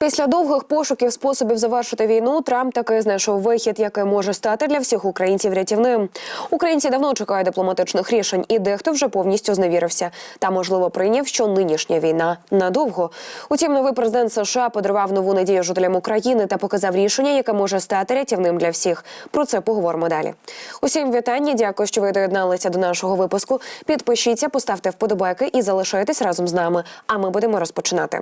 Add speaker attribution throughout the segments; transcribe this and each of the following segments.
Speaker 1: Після довгих пошуків способів завершити війну Трамп таки знайшов вихід, який може стати для всіх українців рятівним. Українці давно чекають дипломатичних рішень, і дехто вже повністю зневірився та можливо прийняв, що нинішня війна надовго. Утім, новий президент США подарував нову надію жителям України та показав рішення, яке може стати рятівним для всіх. Про це поговоримо далі. Усім вітання. Дякую, що ви доєдналися до нашого випуску. Підпишіться, поставте вподобайки і залишайтесь разом з нами. А ми будемо розпочинати.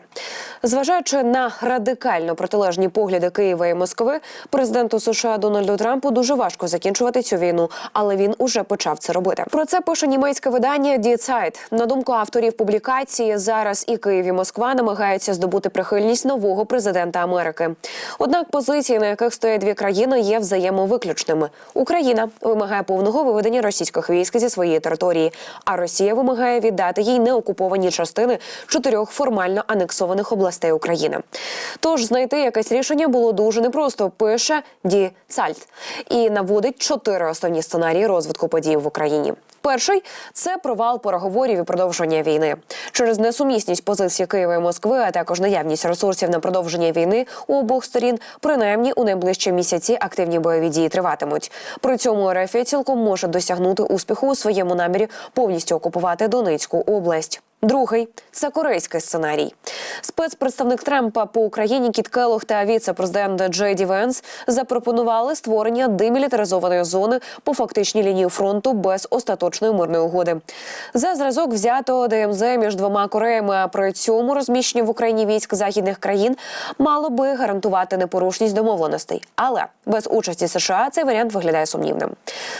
Speaker 1: Зважаючи на радикально протилежні погляди Києва і Москви, президенту США Дональду Трампу дуже важко закінчувати цю війну, але він уже почав це робити. Про це пише німецьке видання Die Zeit. На думку авторів публікації, зараз і Київ і Москва намагаються здобути прихильність нового президента Америки. Однак позиції, на яких стоять дві країни, є взаємовиключними. Україна вимагає повного виведення російських військ зі своєї території, а Росія вимагає віддати їй неокуповані частини чотирьох формально анексованих областей України. Тож знайти якесь рішення було дуже непросто. Пише Ді Цальт і наводить чотири основні сценарії розвитку подій в Україні. Перший це провал переговорів і продовження війни через несумісність позиції Києва і Москви, а також наявність ресурсів на продовження війни у обох сторін. Принаймні у найближчі місяці активні бойові дії триватимуть. При цьому РФ цілком може досягнути успіху у своєму намірі повністю окупувати Донецьку область. Другий це корейський сценарій. Спецпредставник Трампа по Україні Кіт Келлог та віце-президент Джей Ді Венс запропонували створення демілітаризованої зони по фактичній лінії фронту без остаточної мирної угоди. За зразок взято ДМЗ між двома Кореями. А при цьому розміщення в Україні військ західних країн мало би гарантувати непорушність домовленостей. Але без участі США цей варіант виглядає сумнівним.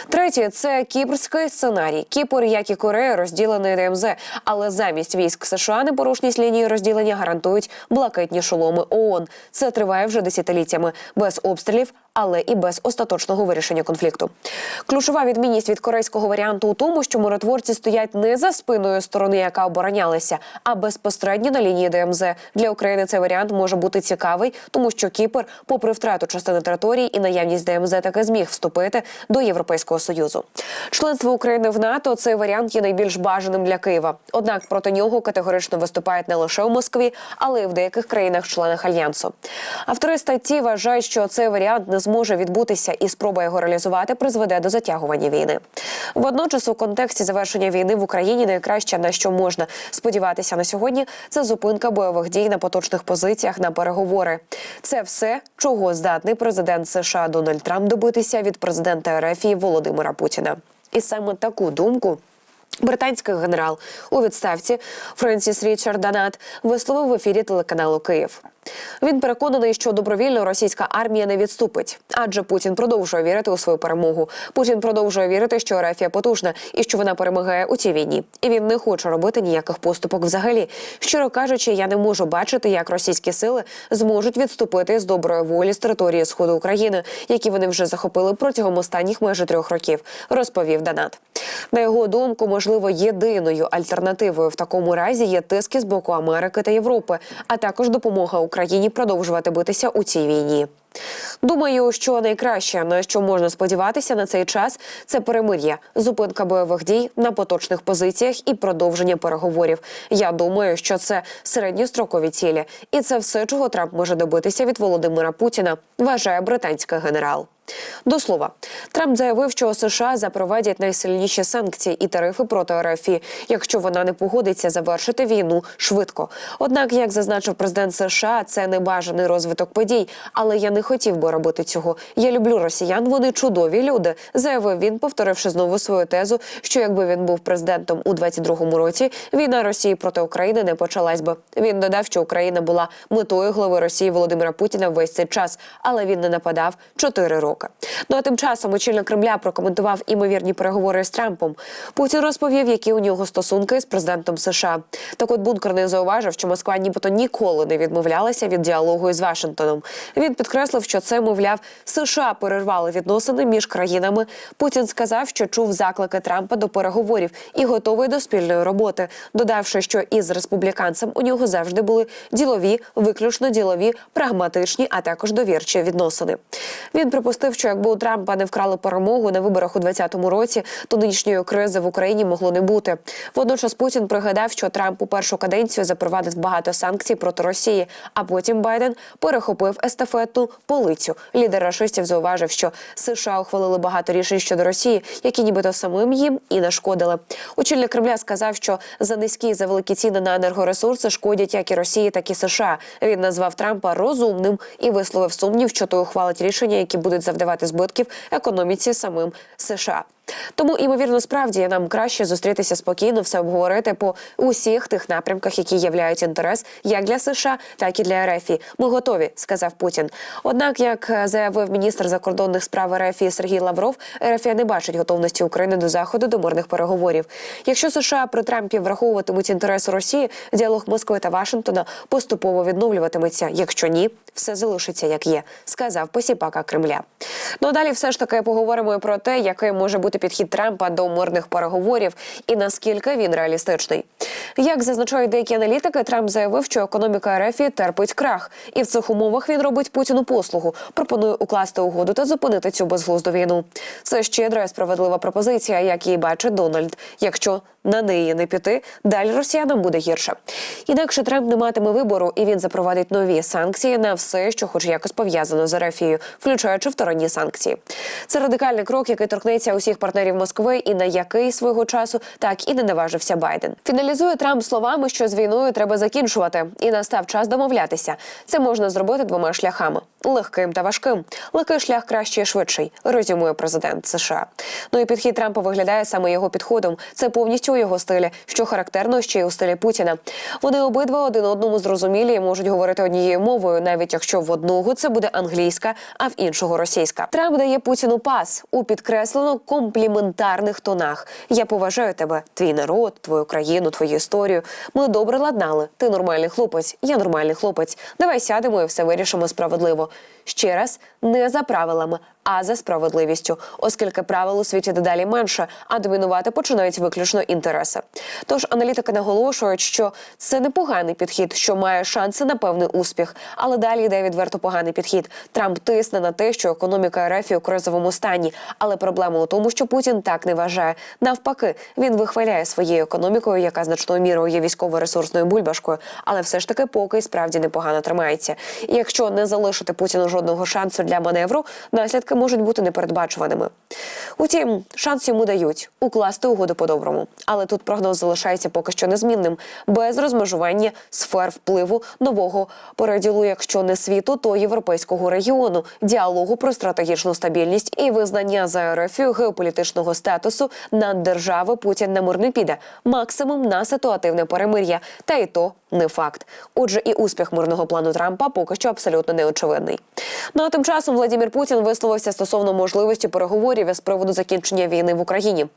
Speaker 1: Третє це кіпрський сценарій. Кіпр, як і Корея, розділений ДМЗ, але замість військ США непорушність лінії розділення гарантують блакитні шоломи ООН. Це триває вже десятиліттями без обстрілів, але і без остаточного вирішення конфлікту. Ключова відмінність від корейського варіанту у тому, що миротворці стоять не за спиною сторони, яка оборонялася, а безпосередньо на лінії ДМЗ. Для України цей варіант може бути цікавий, тому що Кіпр, попри втрату частини території і наявність ДМЗ, таки зміг вступити до Європейського союзу. Членство України в НАТО цей варіант є найбільш бажаним для Києва. Однак проти нього категорично виступають не лише у Москві, але й в деяких країнах-членах альянсу. Автори статті вважають, що цей варіант не зможе відбутися, і спроба його реалізувати призведе до затягування війни. Водночас, у контексті завершення війни в Україні найкраще на що можна сподіватися на сьогодні, це зупинка бойових дій на поточних позиціях на переговори. Це все, чого здатний президент США Дональд Трамп добитися від президента РФ Володимира Путіна. І саме таку думку. Британський генерал у відставці Френсіс Річард Данат висловив в ефірі телеканалу Київ. Він переконаний, що добровільно російська армія не відступить, адже Путін продовжує вірити у свою перемогу. Путін продовжує вірити, що Рафія потужна і що вона перемагає у цій війні. І він не хоче робити ніяких поступок. Взагалі, щиро кажучи, я не можу бачити, як російські сили зможуть відступити з доброї волі з території сходу України, які вони вже захопили протягом останніх майже трьох років. Розповів Данат. На його думку, можливо, єдиною альтернативою в такому разі є тиски з боку Америки та Європи, а також допомога Україні продовжувати битися у цій війні. Думаю, що найкраще на що можна сподіватися на цей час, це перемир'я, зупинка бойових дій на поточних позиціях і продовження переговорів. Я думаю, що це середньострокові цілі, і це все, чого Трамп може добитися від Володимира Путіна, вважає британський генерал. До слова, Трамп заявив, що США запровадять найсильніші санкції і тарифи проти РФ, якщо вона не погодиться завершити війну швидко. Однак, як зазначив президент США, це не бажаний розвиток подій, але я не хотів би робити цього. Я люблю росіян. Вони чудові люди. Заявив він, повторивши знову свою тезу, що якби він був президентом у 22-му році, війна Росії проти України не почалась би. Він додав, що Україна була метою глави Росії Володимира Путіна весь цей час, але він не нападав чотири роки. Ну а тим часом очільник Кремля прокоментував імовірні переговори з Трампом. Путін розповів, які у нього стосунки з президентом США. Так от бункерний зауважив, що Москва нібито ніколи не відмовлялася від діалогу із Вашингтоном. Він підкреслив. Підкреслив, що це, мовляв, США перервали відносини між країнами. Путін сказав, що чув заклики Трампа до переговорів і готовий до спільної роботи, додавши, що із республіканцем у нього завжди були ділові, виключно ділові, прагматичні, а також довірчі відносини. Він припустив, що якби у Трампа не вкрали перемогу на виборах у 2020 році, то нинішньої кризи в Україні могло не бути. Водночас Путін пригадав, що Трамп у першу каденцію запровадив багато санкцій проти Росії, а потім Байден перехопив естафетну полицю. Лідер рашистів зауважив, що США ухвалили багато рішень щодо Росії, які нібито самим їм і нашкодили. Очільник Кремля сказав, що за низькі і за великі ціни на енергоресурси шкодять як і Росії, так і США. Він назвав Трампа розумним і висловив сумнів, що той ухвалить рішення, які будуть завдавати збитків економіці самим США. Тому, імовірно, справді нам краще зустрітися спокійно, все обговорити по усіх тих напрямках, які являють інтерес як для США, так і для РФ. Ми готові, сказав Путін. Однак, як заявив міністр закордонних справ РФ Сергій Лавров, РФ не бачить готовності України до заходу до мирних переговорів. Якщо США при Трампі враховуватимуть інтереси Росії, діалог Москви та Вашингтона поступово відновлюватиметься. Якщо ні, все залишиться як є, сказав посіпака Кремля. Ну а далі все ж таки поговоримо про те, який може бути підхід Трампа до мирних переговорів і наскільки він реалістичний. Як зазначають деякі аналітики, Трамп заявив, що економіка РФ терпить крах, і в цих умовах він робить Путіну послугу, пропонує укласти угоду та зупинити цю безглузду війну. Це щедра і справедлива пропозиція, як її бачить Дональд. Якщо на неї не піти, далі росіянам буде гірше. Інакше Трамп не матиме вибору, і він запровадить нові санкції на все, що хоч якось пов'язано з Ерефією, включаючи вторинні санкції. Це радикальний крок, який торкнеться усіх партнерів Москви, і на який свого часу так і не наважився Байден. Фіналізує Трамп словами, що з війною треба закінчувати, і настав час домовлятися. Це можна зробити двома шляхами: легким та важким. Легкий шлях кращий і швидший, резюмує президент США. Ну і підхід Трампа виглядає саме його підходом. Це повністю його стилі, що характерно ще й у стилі Путіна. Вони обидва один одному зрозумілі і можуть говорити однією мовою, навіть якщо в одного це буде англійська, а в іншого російська. Трамп дає Путіну пас у підкреслено компліментарних тонах. Я поважаю тебе, твій народ, твою країну, твою історію. Ми добре ладнали. Ти нормальний хлопець, я нормальний хлопець. Давай сядемо і все вирішимо справедливо. people Ще раз не за правилами, а за справедливістю, оскільки правил у світі дедалі менше, а домінувати починають виключно інтереси. Тож аналітики наголошують, що це непоганий підхід, що має шанси на певний успіх. Але далі йде відверто поганий підхід. Трамп тисне на те, що економіка РФ у кризовому стані. Але проблема у тому, що Путін так не вважає. Навпаки, він вихваляє своєю економікою, яка значною мірою є військово-ресурсною бульбашкою, але все ж таки поки справді непогано тримається. І якщо не залишити Путіну жодного шансу для маневру, наслідки можуть бути непередбачуваними. Утім, шанс йому дають укласти угоду по-доброму. Але тут прогноз залишається поки що незмінним, без розмежування сфер впливу нового переділу, якщо не світу, то європейського регіону, діалогу про стратегічну стабільність і визнання за РФ геополітичного статусу над держави Путін на мир не піде, максимум на ситуативне перемир'я. Та й то не факт. Отже, і успіх мирного плану Трампа поки що абсолютно неочевидний. Ну а тим часом Владимир Путін висловився стосовно можливості переговорів із приводу закінчення війни в Україні.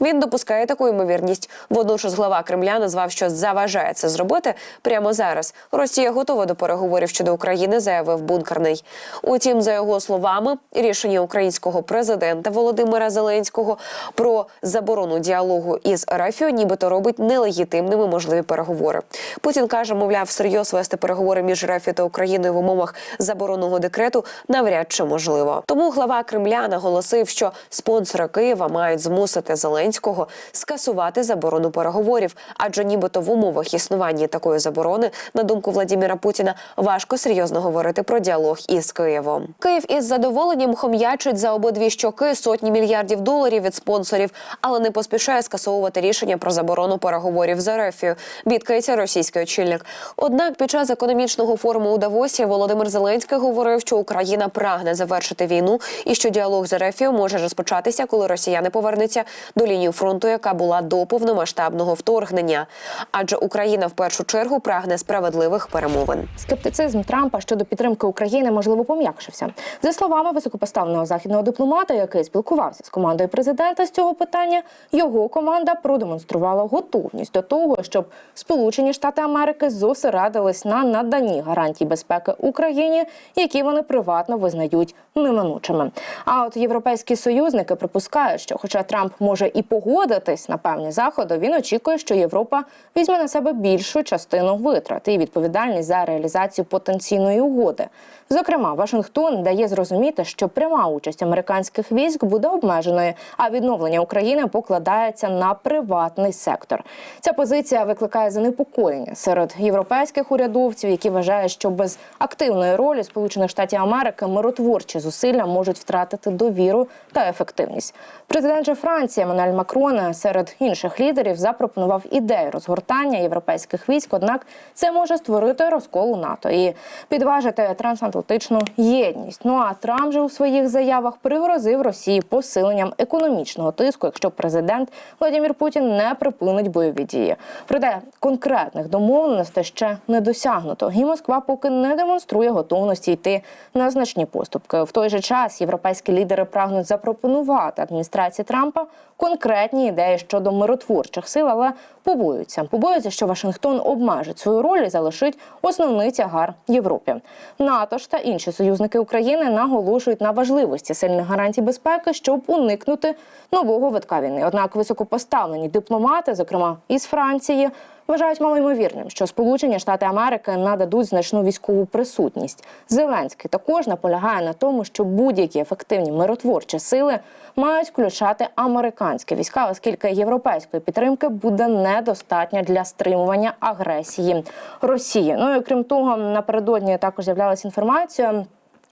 Speaker 1: Він допускає таку ймовірність. Водночас глава Кремля назвав, що заважає це зробити прямо зараз. Росія готова до переговорів щодо України, заявив бункерний. Утім, за його словами, рішення українського президента Володимира Зеленського про заборону діалогу із РФ нібито робить нелегітимними можливі переговори. Путін каже, мовляв, всерйоз вести переговори між РФ та Україною в умовах заборонного декрету навряд чи можливо. Тому глава Кремля наголосив, що спонсори Києва мають змусити Зеленського скасувати заборону переговорів, адже нібито в умовах існування такої заборони, на думку Владіміра Путіна, важко серйозно говорити про діалог із Києвом. Київ із задоволенням хом'ячить за обидві щоки сотні мільярдів доларів від спонсорів, але не поспішає скасовувати рішення про заборону переговорів з Ерефію. Бідкається російський очільник. Однак, під час економічного форуму у Давосі Володимир Зеленський говорив, що Україна прагне завершити війну і що діалог з Ерефією може розпочатися, коли росіяни повернуться до лінії фронту, яка була до повномасштабного вторгнення. Адже Україна в першу чергу прагне справедливих перемовин.
Speaker 2: Скептицизм Трампа щодо підтримки України можливо пом'якшився. За словами високопоставленого західного дипломата, який спілкувався з командою президента з цього питання, його команда продемонструвала готовність до того, щоб Сполучені Штати Америки зосередились на наданні гарантій безпеки Україні які вони приватно визнають неминучими. А от європейські союзники припускають, що, хоча Трамп може і погодитись на певні заходи, він очікує, що Європа візьме на себе більшу частину витрат і відповідальність за реалізацію потенційної угоди. Зокрема, Вашингтон дає зрозуміти, що пряма участь американських військ буде обмеженою, а відновлення України покладається на приватний сектор. Ця позиція викликає занепокоєння серед європейських урядовців, які вважають, що без активної ролі Сполучених Штатів Америки миротворчі зусилля можуть втратити довіру та ефективність. Президент же Франції Еммануель Макрон серед інших лідерів запропонував ідею розгортання європейських військ. Однак це може створити розкол у НАТО і підважити трансатлантичну єдність. Ну а Трамп же у своїх заявах пригрозив Росії посиленням економічного тиску, якщо президент Владимир Путін не припинить бойові дії. Проте конкретних домовленостей ще не досягнуто, і Москва поки не демонструє готовності йти на значні поступки. В той же час європейські лідери прагнуть запропонувати адміністрації Трампа конкретні ідеї щодо миротворчих сил, але побоюються. Побоюються, що Вашингтон обмежить свою роль і залишить основний тягар Європі. НАТО ж та інші союзники України наголошують на важливості сильних гарантій безпеки, щоб уникнути нового витка війни. Однак високопоставлені дипломати, зокрема із Франції, вважають малоймовірним, що Сполучені Штати Америки нададуть значну військову присутність. Зеленський також наполягає на тому, що будь-які ефективні миротворчі сили мають включати американські війська, оскільки європейської підтримки буде недостатньо для стримування агресії Росії. Ну і крім того, напередодні також з'являлася інформація.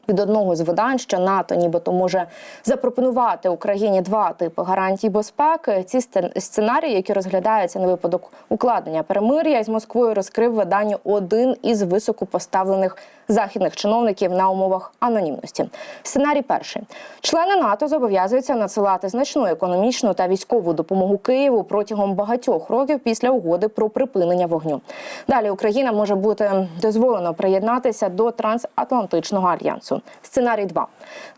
Speaker 2: Від одного з видань, що НАТО нібито може запропонувати Україні два типи гарантій безпеки. Ці сценарії, які розглядаються на випадок укладення перемир'я з Москвою, розкрив виданню один із високопоставлених західних чиновників на умовах анонімності. Сценарій перший: члени НАТО зобов'язуються надсилати значну економічну та військову допомогу Києву протягом багатьох років після угоди про припинення вогню. Далі Україна може бути дозволено приєднатися до трансатлантичного альянсу. Сценарій 2.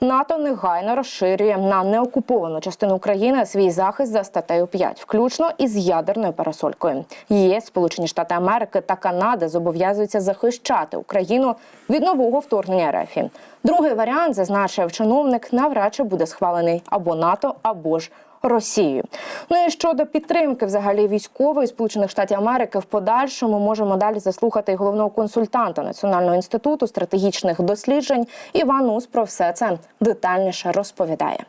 Speaker 2: НАТО негайно розширює на неокуповану частину України свій захист за статтею 5, включно із ядерною парасолькою. ЄС, Сполучені Штати Америки та Канада зобов'язуються захищати Україну від нового вторгнення РФ. Другий варіант, зазначив чиновник, навряд чи буде схвалений або НАТО, або ж Росією. Ну і щодо підтримки взагалі військової Сполучених Штатів Америки в подальшому можемо далі заслухати головного консультанта Національного інституту стратегічних досліджень Іван Ус про все це детальніше розповідає.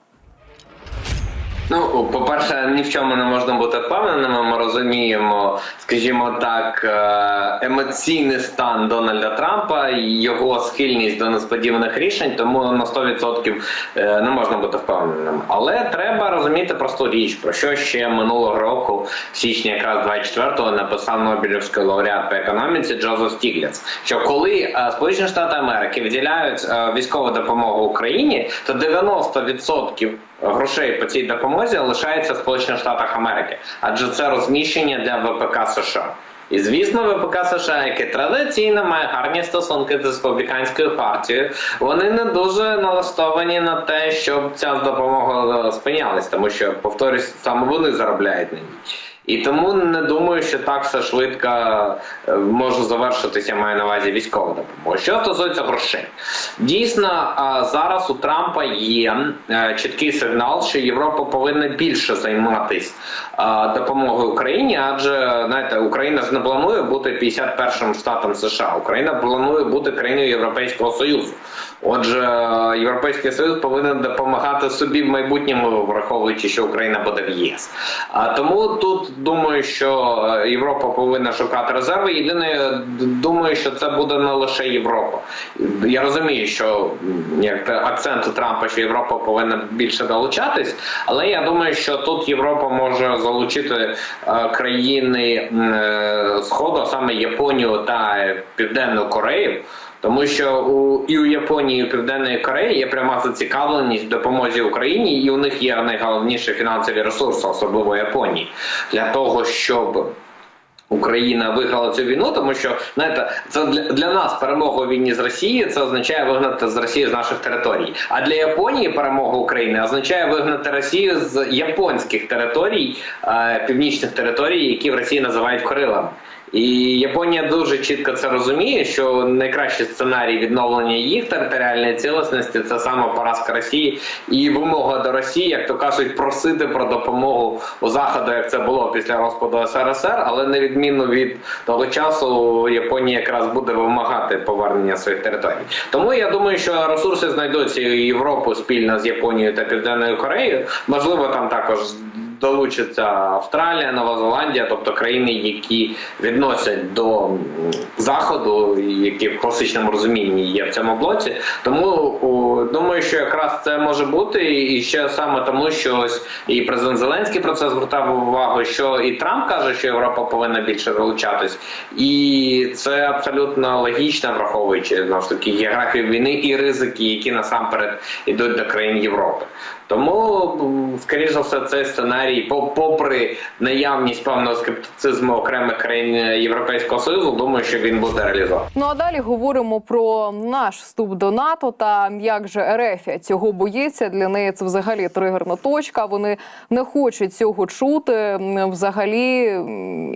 Speaker 3: Ну, по-перше, ні в чому не можна бути впевненими. Ми розуміємо, скажімо так, е, емоційний стан Дональда Трампа і його схильність до несподіваних рішень, тому на 100% е, не можна бути впевненим. Але треба розуміти просту річ, про що ще минулого року, в січні якраз 24-го, написав Нобелівський лауреат по економіці Джозеф Стігліц, що коли е, Сполучені Штати Америки виділяють військову допомогу Україні, то 90% грошей по цій допомозі лишається в Сполучених Штатах Америки, адже це розміщення для ВПК США. І звісно, ВПК США, яке традиційно має гарні стосунки з республіканською партією, вони не дуже налаштовані на те, щоб ця допомога е, спинялась, тому що повторюсь, саме вони заробляють на ній. І тому не думаю, що так все швидко е, може завершитися, маю на увазі військова допомога. Що стосується грошей, дійсно зараз у Трампа є е, чіткий сигнал, що Європа повинна більше займатися допомогою Україні, адже знаєте, Україна ж не планує бути 51-м штатом США. Україна планує бути країною Європейського Союзу. Отже, Європейський Союз повинен допомагати собі в майбутньому, враховуючи, що Україна буде в ЄС. А тому тут думаю, що е, Європа повинна шукати резерви. Єдине, думаю, що це буде не лише Європа. Я розумію, що як акцент Трампа, що Європа повинна більше долучатись, але я думаю, що тут Європа може залучити е, країни е, Сходу, саме Японію та Південну Корею. Тому що у і у Японії, і у Південної Кореї є пряма зацікавленість в допомозі Україні, і у них є найголовніші фінансові ресурси, особливо Японії, для того, щоб Україна виграла цю війну, тому що знаєте, це для, для нас перемога у війні з Росією це означає вигнати з Росії з наших територій. А для Японії перемога України означає вигнати Росію з японських територій, е, північних територій, які в Росії називають Крилами. І Японія дуже чітко це розуміє, що найкращий сценарій відновлення їх територіальної цілісності це саме поразка Росії і вимога до Росії, як то кажуть, просити про допомогу у заходу, як це було після розпаду СРСР, але на відміну від того часу, Японія якраз буде вимагати повернення своїх територій. Тому я думаю, що ресурси знайдуться і Європу спільно з Японією та Південною Кореєю. Можливо, там також долучиться Австралія, Нова Зеландія, тобто країни, які відносять до заходу, які в класичному розумінні є в цьому блоці. Тому думаю, що якраз це може бути, і ще саме тому, що ось і президент Зеленський про це звертав увагу, що і Трамп каже, що Європа повинна більше долучатись, і це абсолютно логічно, враховуючи знову ж таки географію війни і ризики, які насамперед ідуть до країн Європи. Тому, скоріш за все, цей сценарій, по- попри наявність певного скептицизму окремих країн Європейського Союзу, думаю, що він буде реалізований.
Speaker 4: Ну а далі говоримо про наш вступ до НАТО та як же Ерефія цього боїться. Для неї це взагалі тригерна точка. Вони не хочуть цього чути взагалі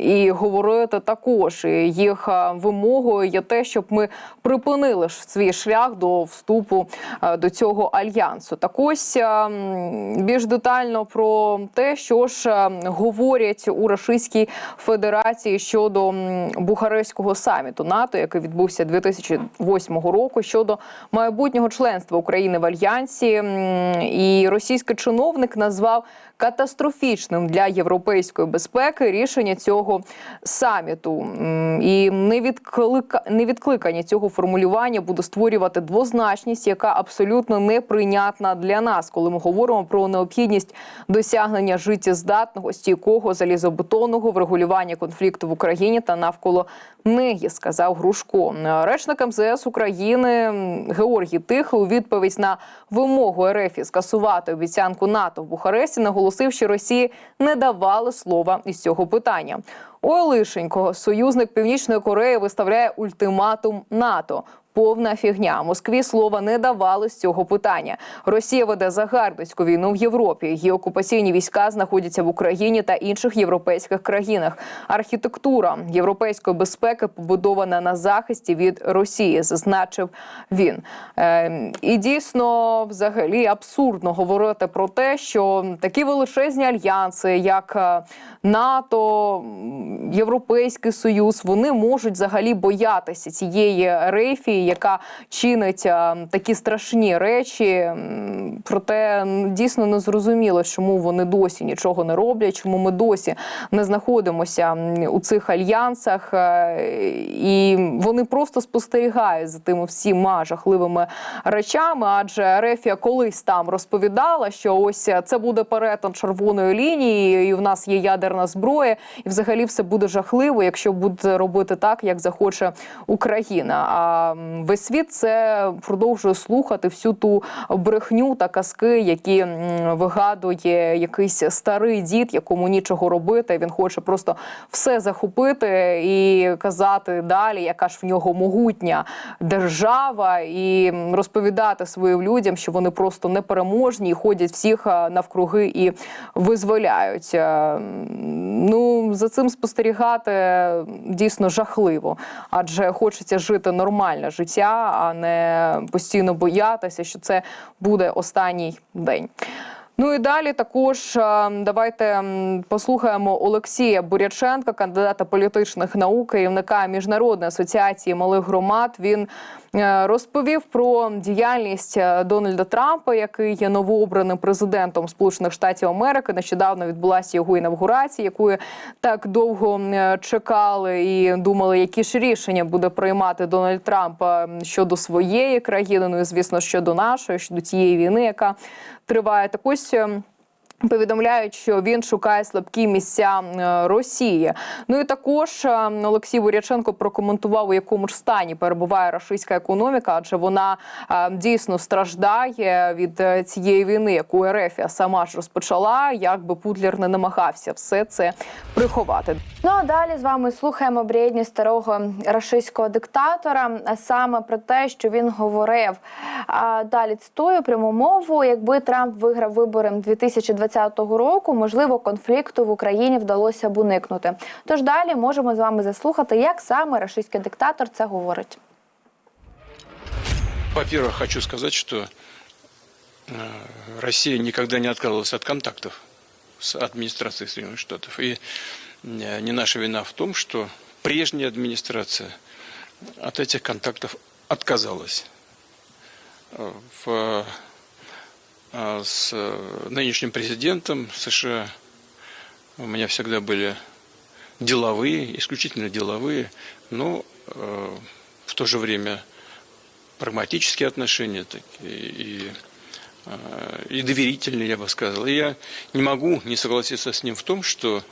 Speaker 4: і говорити також. І їх вимогою є те, щоб ми припинили ж свій шлях до вступу до цього альянсу. Так ось більш детально про те, що ж говорять у Російській Федерації щодо Бухарестського саміту НАТО, який відбувся 2008 року, щодо майбутнього членства України в альянсі. І російський чиновник назвав катастрофічним для європейської безпеки рішення цього саміту. І невідклика... невідкликання цього формулювання буде створювати двозначність, яка абсолютно неприйнятна для нас, коли ми говоримо про необхідність досягнення життєздатного, стійкого, залізобетонного врегулювання конфлікту в Україні та навколо неї, сказав Грушко. Речник МЗС України Георгій Тихий у відповідь на вимогу РФ скасувати обіцянку НАТО в Бухаресті наголосив, що Росії не давали слова із цього питання. Ой, лишенько, союзник Північної Кореї виставляє ультиматум НАТО. Повна фігня. Москві слова не давали з цього питання. Росія веде загарбницьку війну в Європі. Її окупаційні війська знаходяться в Україні та інших європейських країнах. Архітектура європейської безпеки побудована на захисті від Росії, зазначив він. Е, і дійсно, взагалі, абсурдно говорити про те, що такі величезні альянси, як е, НАТО, Європейський Союз, вони можуть взагалі боятися цієї рейфії, яка чинить е, такі страшні речі. Проте дійсно не зрозуміло, чому вони досі нічого не роблять, чому ми досі не знаходимося у цих альянсах, е, і вони просто спостерігають за тими всіма жахливими речами. Адже Рефія колись там розповідала, що ось це буде перетин червоної лінії, і в нас є ядерна зброя, і взагалі все буде жахливо, якщо буде робити так, як захоче Україна. А весь світ це продовжує слухати всю ту брехню та казки, які вигадує якийсь старий дід, якому нічого робити. Він хоче просто все захопити і казати далі, яка ж в нього могутня держава, і розповідати своїм людям, що вони просто непереможні і ходять всіх навкруги і визволяють. Е, Ну за цим спостерігати дійсно жахливо, адже хочеться жити нормальне життя, а не постійно боятися, що це буде останній день. Ну і далі також е, давайте послухаємо Олексія Буряченка, кандидата політичних наук, керівника міжнародної асоціації малих громад. Він е, розповів про діяльність е, Дональда Трампа, який є новообраним президентом Сполучених Штатів Америки. Нещодавно відбулася його інавгурація, якої так довго чекали і думали, які ж рішення буде приймати Дональд Трамп щодо своєї країни. Ну і звісно, щодо нашої, щодо цієї війни, яка триває. Так ось. е, Повідомляють, що він шукає слабкі місця Росії. Ну і також е, Олексій Буряченко прокоментував, у якому ж стані перебуває російська економіка, адже вона е, дійсно страждає від е, цієї війни, яку РФ сама ж розпочала. Як би Путлер не намагався все це приховати.
Speaker 5: Ну а далі з вами слухаємо бредні старого рашистського диктатора, а саме про те, що він говорив. А далі цитую пряму мову: якби Трамп виграв вибори 2020 2020 року, можливо, конфлікту в Україні вдалося б уникнути. Тож далі можемо з вами заслухати, як саме рашистський диктатор це говорить.
Speaker 6: Во-первых, хочу сказать, что э, Россия никогда не отказывалась от контактов с администрацией Соединенных Штатов. И э, не наша вина в том, что прежняя администрация от этих контактов отказалась. Э, В, э, с нынешним президентом США у меня всегда были деловые, исключительно деловые, но э, в то же время прагматические отношения такие и, э, и доверительные, я бы сказал. И я не могу не согласиться с ним в том, что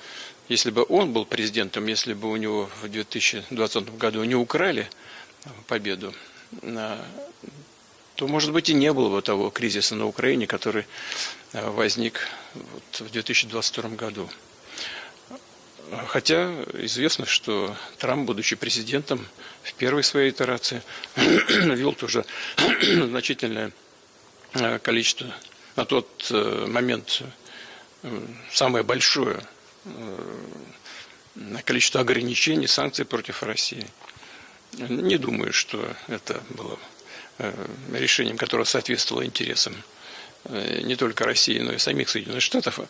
Speaker 6: если бы он был президентом, если бы у него в 2020 году не украли победу, э, то, может быть, и не было бы того кризиса на Украине, который э, возник в 2022 году. Хотя известно, что Трамп, будучи президентом, в первой своей итерации вел тоже значительное э, количество, на тот э, момент самое большое количество ограничений, санкций против России. Не думаю, что это было э, решением, которое соответствовало интересам э, не только России, но и самих Соединенных Штатов.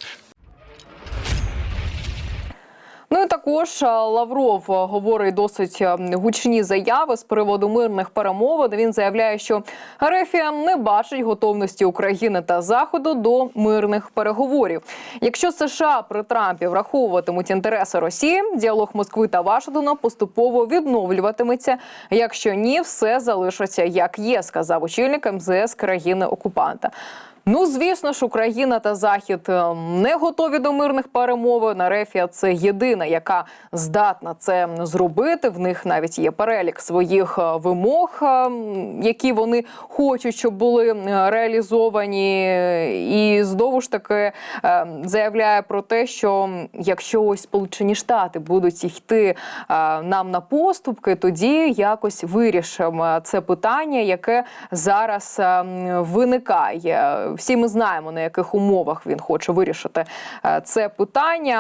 Speaker 4: Ну і також Лавров говорить досить гучні заяви з приводу мирних перемовин. Він заявляє, що Арефія не бачить готовності України та Заходу до мирних переговорів. Якщо США при Трампі враховуватимуть інтереси Росії, діалог Москви та Вашингтона поступово відновлюватиметься. Якщо ні, все залишиться як є, сказав очільник МЗС країни окупанта. Ну, звісно ж, Україна та Захід е, не готові до мирних перемовин. Арефія це єдина, яка здатна це зробити. В них навіть є перелік своїх е, вимог, е, які вони хочуть, щоб були е, реалізовані. І знову ж таки е, заявляє про те, що якщо ось Сполучені Штати будуть йти е, нам на поступки, тоді якось вирішимо це питання, яке зараз виникає. Всі ми знаємо на яких умовах він хоче вирішити е, це питання.